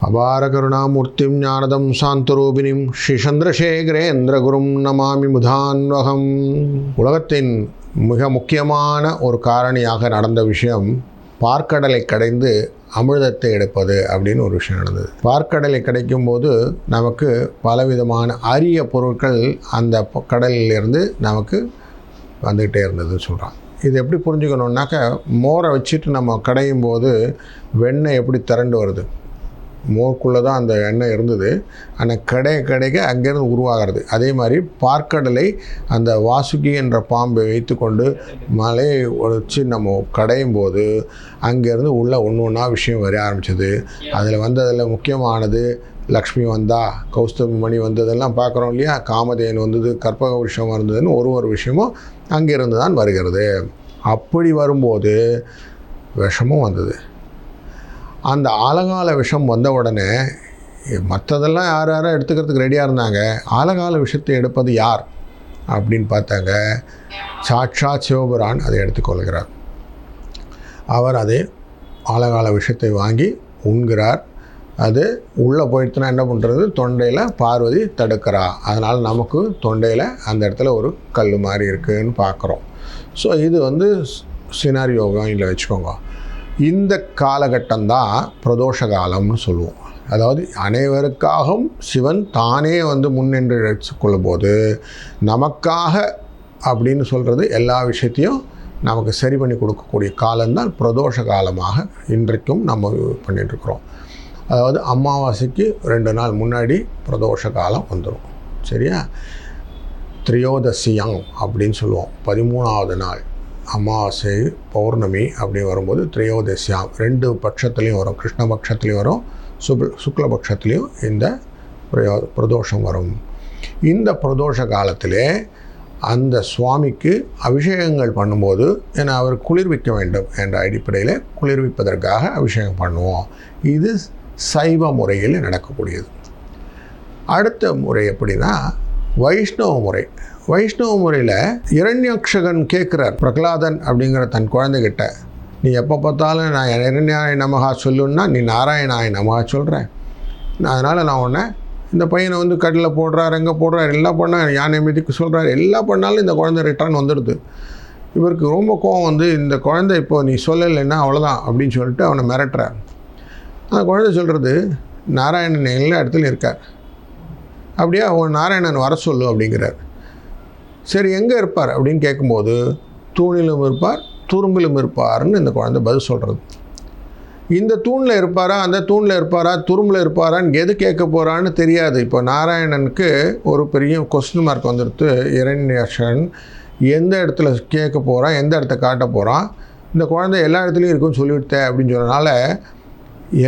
அபார கருணாமூர்த்திம் ஞானதம் சாந்தரூபினிம் ஸ்ரீ சந்திரசேகரேந்திரகுரும் நமாமி முதான்வகம். உலகத்தின் மிக முக்கியமான ஒரு காரணியாக நடந்த விஷயம் பார்க்கடலை கடைந்து அமிர்தத்தை எடுப்பது அப்படின்னு ஒரு விஷயம் நடந்தது. பார்க்கடலை கிடைக்கும் போது நமக்கு பலவிதமான அரிய பொருட்கள் அந்த கடலிலிருந்து நமக்கு வந்துக்கிட்டே இருந்ததுன்னு சொல்கிறான் இது எப்படி புரிஞ்சுக்கணுன்னாக்க மோரை வச்சுட்டு நம்ம கடையும் போது வெண்ணெய் எப்படி திரண்டு வருது? மோர்க்குள்ளே தான் அந்த எண்ணெய் இருந்தது. ஆனால் கடை கடைக்கு அங்கேருந்து உருவாகிறது. அதே மாதிரி பார்க்கடலை அந்த வாசுகி என்ற பாம்பை வைத்துக்கொண்டு மலையை வச்சு நம்ம கடையும் போது அங்கேருந்து உள்ள ஒன்று ஒன்றா விஷயம் வர ஆரம்பிச்சது. அதில் வந்ததில் முக்கியமானது லக்ஷ்மி வந்தா கௌஸ்தமி மணி வந்ததெல்லாம் பார்க்குறோம் இல்லையா? காமதேன் வந்தது கற்பக விஷயம் வந்ததுன்னு ஒரு ஒரு விஷயமும் அங்கேருந்து தான் வருகிறது. அப்படி வரும்போது விஷமும் வந்தது. அந்த ஆலங்கால விஷம் வந்த உடனே மற்றதெல்லாம் யார் யாரோ எடுத்துக்கிறதுக்கு ரெடியாக இருந்தாங்க. ஆலகால விஷத்தை எடுப்பது யார்? அப்படின்னு பார்த்தாங்க. சாட்சா சிவபுரான் அதை எடுத்துக்கொள்கிறார் அவர் அதை ஆலகால விஷத்தை வாங்கி உண்கிறார். அது உள்ளே போயிடுச்சுன்னா என்ன பண்ணுறது தொண்டையில் பார்வதி தடுக்கிறா. அதனால் நமக்கு தொண்டையில் அந்த இடத்துல ஒரு கல் மாதிரி இருக்குதுன்னு பார்க்குறோம். ஸோ இது வந்து சினாரியோகம் இல்லை வச்சுக்கோங்க. இந்த காலகட்டம் தான் பிரதோஷ காலம்னு சொல்லுவோம். அதாவது அனைவருக்காகவும் சிவன் தானே வந்து முன்னின்று எடுத்துக்கொள்ளும் போது நமக்காக அப்படின்னு சொல்கிறது எல்லா விஷயத்தையும் நமக்கு சரி பண்ணி கொடுக்கக்கூடிய காலம்தான் பிரதோஷ காலமாக இன்றைக்கும் நம்ம பண்ணிகிட்ருக்குறோம் அதாவது அமாவாசைக்கு ரெண்டு நாள் முன்னாடி பிரதோஷ காலம் வந்துடும் சரியா? திரியோதசியம் அப்படின்னு சொல்லுவோம். பதிமூணாவது நாள். அமாவாசை பௌர்ணமி அப்படி வரும்போது திரையோதசியாம் ரெண்டு பட்சத்துலேயும் வரும். கிருஷ்ண பட்சத்துலேயும் வரும் சுப சுக்லபட்சத்துலேயும் இந்த பிரயோ பிரதோஷம் வரும். இந்த பிரதோஷ காலத்திலே அந்த சுவாமிக்கு அபிஷேகங்கள் பண்ணும்போது ஏன்னா அவர் குளிர்விக்க வேண்டும் என்ற அடிப்படையில் குளிர்விப்பதற்காக அபிஷேகம் பண்ணுவோம். இது சைவ முறையில் நடக்கக்கூடியது. அடுத்த முறை எப்படின்னா வைஷ்ணவ முறை. வைஷ்ணவ முறையில் இரண்யக்ஷகன் கேட்குறார் பிரகலாதன் அப்படிங்கிற தன் குழந்தைகிட்ட நீ எப்போ பார்த்தாலும் நான் இரண்யாய நமகா சொல்லுன்னா நீ நாராயணாய நமகா சொல்கிறேன் அதனால் நான் உன்னை இந்த பையனை வந்து கடலில் போடுறாரு எங்கே போடுறாரு எல்லாம் பண்ண யானை மீதிக்கு சொல்கிறார் எல்லாம் பண்ணாலும் இந்த குழந்தை ரிட்டர்ன் வந்துடுது. இவருக்கு ரொம்ப கோவம் வந்து இந்த குழந்தை இப்போ நீ சொல்லலைன்னா அவ்வளோதான் அப்படின்னு சொல்லிட்டு அவனை மிரட்டுறார். அந்த குழந்தை சொல்கிறது நாராயணன் எல்லா இடத்துலையும் இருக்கார். அப்படியே அவன் நாராயணன் வர சொல்லு அப்படிங்கிறார். சரி எங்கே இருப்பார் அப்படின்னு கேட்கும்போது தூணிலும் இருப்பார் துரும்பிலும் இருப்பார்னு இந்த குழந்தை பதில் சொல்கிறது இந்த தூணில் இருப்பாரா அந்த தூணில் இருப்பாரா துரும்பில் இருப்பாரான்னு எது கேட்க போகிறான்னு தெரியாது. இப்போ நாராயணனுக்கு ஒரு பெரிய கொஸ்டின் மார்க் வந்துடுத்து இரண்யஷன் எந்த இடத்துல கேட்க போகிறான் எந்த இடத்த காட்ட போகிறான் இந்த குழந்தை எல்லா இடத்துலையும் இருக்குன்னு சொல்லிவிட்டேன் அப்படின்னு சொன்னனால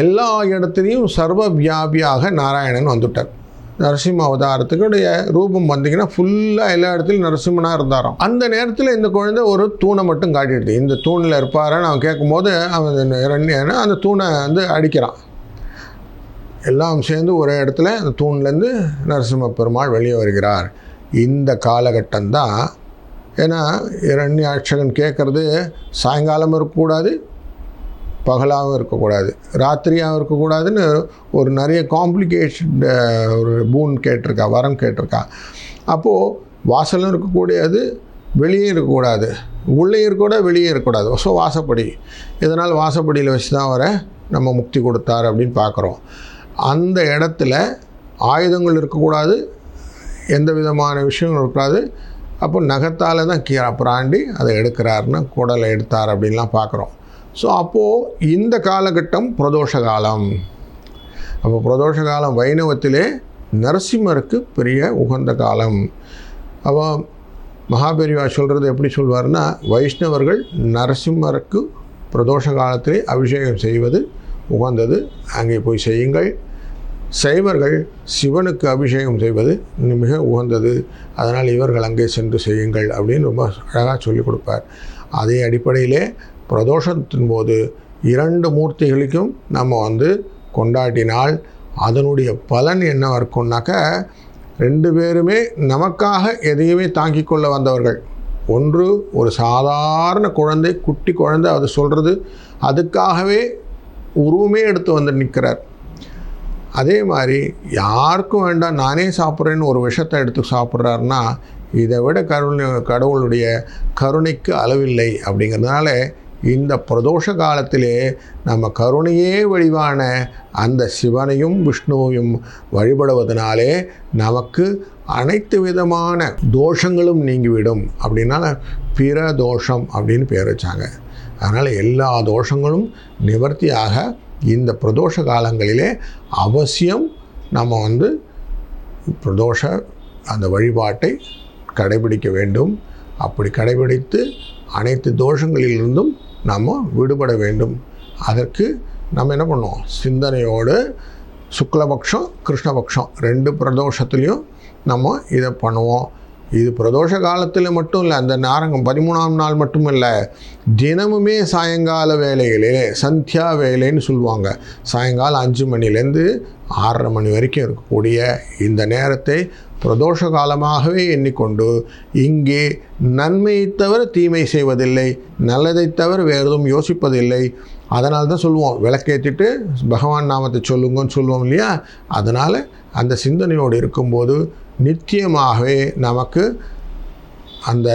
எல்லா இடத்துலையும் சர்வ வியாபியாக நாராயணன் வந்துட்டார். நரசிம்ம அவதாரத்துக்குடைய ரூபம் வந்தீங்கன்னா ஃபுல்லாக எல்லா இடத்துலையும் நரசிம்மனாக இருந்தாராம். அந்த நேரத்தில் இந்த குழந்தை ஒரு தூணை மட்டும் காட்டிடுது. இந்த தூணில் இருப்பாருன்னு அவன் கேட்கும்போது அவன் ரெண்டு அந்த தூணை வந்து அடிக்கிறான். எல்லாம் சேர்ந்து ஒரே இடத்துல அந்த தூண்லேருந்து நரசிம்ம பெருமாள் வெளியே வருகிறார். இந்த காலகட்டம் தான் ஏன்னா இரண்யாட்சகன் கேட்குறது சாயங்காலம் இருக்கக்கூடாது பகலாகவும் இருக்கக்கூடாது. ராத்திரியாகவும் இருக்கக்கூடாதுன்னு ஒரு நிறைய காம்ப்ளிகேஷன் ஒரு பூன் கேட்டிருக்கா வரம் கேட்டிருக்கா. அப்போது வாசலும் இருக்கக்கூடியது வெளியே இருக்கக்கூடாது. உள்ளே இருக்கக்கூடாது வெளியே இருக்கக்கூடாது. ஸோ வாசப்படி. இதனால் வாசப்படியில் வச்சு தான் வர நம்ம முக்தி கொடுத்தார் அப்படின்னு பார்க்குறோம். அந்த இடத்துல ஆயுதங்கள் இருக்கக்கூடாது. எந்த விதமான விஷயங்கள் இருக்கக்கூடாது. அப்போ நகத்தால் தான் கீழே பிராண்டி அதை எடுக்கிறாருன்னு குடலை எடுத்தார் அப்படின்லாம் பார்க்குறோம். ஸோ அப்போது இந்த காலகட்டம் பிரதோஷ காலம் அப்போ பிரதோஷ காலம் வைணவத்திலே நரசிம்மருக்கு பெரிய உகந்த காலம். அப்போ மகாபெரிவா சொல்கிறது எப்படி சொல்வார்னா வைஷ்ணவர்கள் நரசிம்மருக்கு பிரதோஷ காலத்திலே அபிஷேகம் செய்வது உகந்தது. அங்கே போய் செய்யுங்கள். சைவர்கள் சிவனுக்கு அபிஷேகம் செய்வது மிக உகந்தது. அதனால் இவர்கள் அங்கே சென்று செய்யுங்கள் அப்படின்னு ரொம்ப அழகாக சொல்லிக் கொடுப்பார். அதே அடிப்படையிலே பிரதோஷத்தின் போது இரண்டு மூர்த்திகளுக்கும் நம்ம வந்து கொண்டாடினால் அதனுடைய பலன் என்ன இருக்கும்னாக்க ரெண்டு பேருமே நமக்காக எதையுமே தாங்கி கொள்ள வந்தவர்கள். ஒன்று ஒரு சாதாரண குழந்தை குட்டி குழந்தை அது சொல்கிறது அதுக்காகவே உருவமே எடுத்து வந்து நிற்கிறார். அதே மாதிரி யாருக்கும் வேண்டாம் நானே சாப்பிட்றேன்னு ஒரு விஷத்தை எடுத்து சாப்பிட்றாருன்னா இதை விட கருணை கடவுளுடைய கருணைக்கு அளவில்லை அப்படிங்கிறதுனால இந்த பிரதோஷ காலத்திலே நம்ம கருணையே வடிவான அந்த சிவனையும் விஷ்ணுவையும் வழிபடுவதனாலே நமக்கு அனைத்து விதமான தோஷங்களும் நீங்கிவிடும். அப்படின்னால பிற தோஷம் அப்படின்னு பேர் வச்சாங்க. அதனால் எல்லா தோஷங்களும் நிவர்த்தியாக இந்த பிரதோஷ காலங்களிலே அவசியம் நம்ம வந்து பிரதோஷ அந்த வழிபாட்டை கடைபிடிக்க வேண்டும். அப்படி கடைபிடித்து அனைத்து தோஷங்களிலிருந்தும் நாம் விடுபட வேண்டும். அதற்கு நம்ம என்ன பண்ணுவோம்? சிந்தனையோடு சுக்லபக்ஷம் கிருஷ்ணபக்ஷம் ரெண்டு பிரதோஷத்துலேயும் நம்ம இதை பண்ணுவோம். இது பிரதோஷ காலத்தில் மட்டும் இல்லை அந்த நாரங்கம் பதிமூணாம் நாள் மட்டும் இல்லை தினமுமே சாயங்கால வேலைகளிலே சந்தியா வேலைன்னு சொல்லுவாங்க. சாயங்காலம் அஞ்சு மணிலேருந்து ஆறரை மணி வரைக்கும் இருக்கக்கூடிய இந்த நேரத்தை பிரதோஷ காலமாகவே எண்ணிக்கொண்டு இங்கே நன்மையை தவிர தீமை செய்வதில்லை நல்லதை தவிர வேறு எதுவும் யோசிப்பதில்லை. அதனால தான் சொல்லுவோம் விளக்கேற்றிட்டு பகவான் நாமத்தை சொல்லுங்கன்னு சொல்லுவோம் இல்லையா? அதனால் அந்த சிந்தனையோடு இருக்கும்போது நிச்சயமாகவே நமக்கு அந்த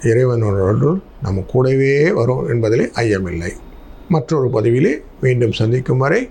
இறைவனோடு நம்ம கூடவே வரும் என்பதிலே ஐயமில்லை. மற்றொரு பதிவிலே மீண்டும் சந்திக்கும் வரை